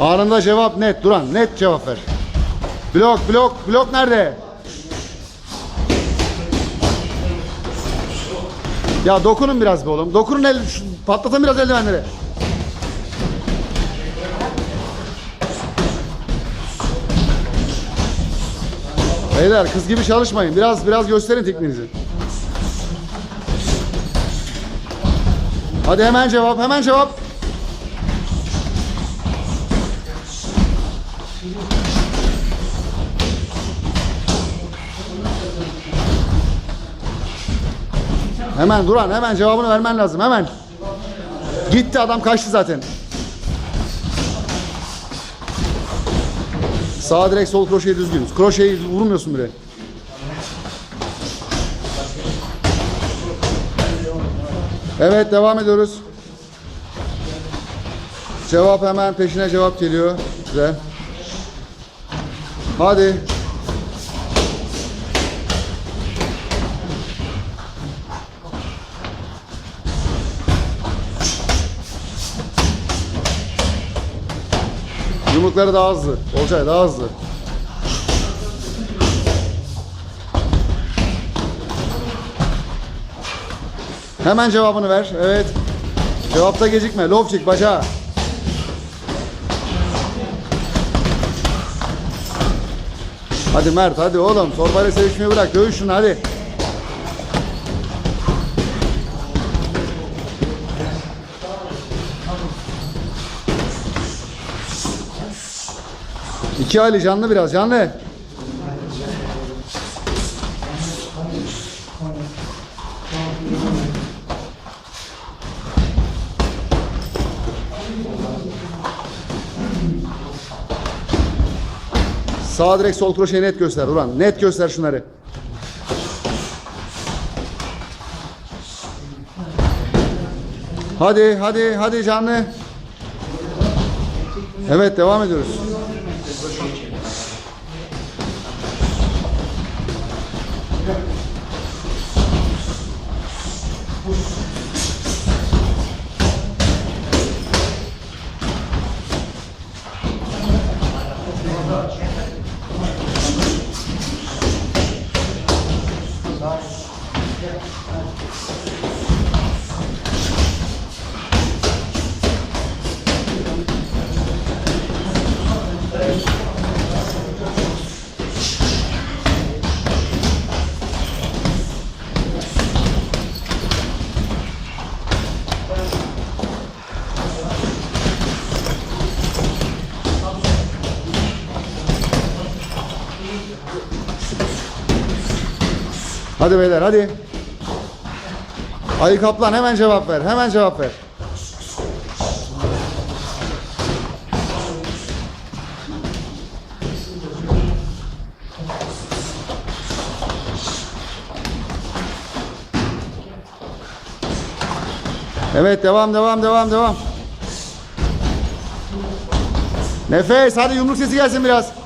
Anında cevap net. Duran net cevap ver. Blok blok blok nerede? Ya dokunun biraz be oğlum. Dokunun el, şu- patlatın biraz eldivenleri. Beyler kız gibi çalışmayın. Biraz biraz gösterin tekniğinizi. Hadi hemen cevap, hemen cevap. Hemen Duran, hemen cevabını vermen lazım, hemen. Gitti adam kaçtı zaten. Sağ direkt sol kroşeyi düzgün. Kroşeyi vurmuyorsun bile. Evet devam ediyoruz. Cevap hemen peşine cevap geliyor. Güzel. Hadi. Yumrukları daha hızlı. Olcay daha hızlı. Hemen cevabını ver. Evet. Cevapta gecikme. Low kick bacağı. Hadi Mert hadi oğlum. Torbayla sevişmeyi bırak. Dövüş şunu hadi. İki Ali canlı biraz canlı. Sağ direkt sol kroşeyi net göster Ulan. Net göster şunları. Hadi hadi hadi canlı. Evet devam ediyoruz. Hadi beyler hadi. Ali Kaplan hemen cevap ver. Hemen cevap ver. Evet devam devam devam devam. Nefes hadi yumruk sesi gelsin biraz.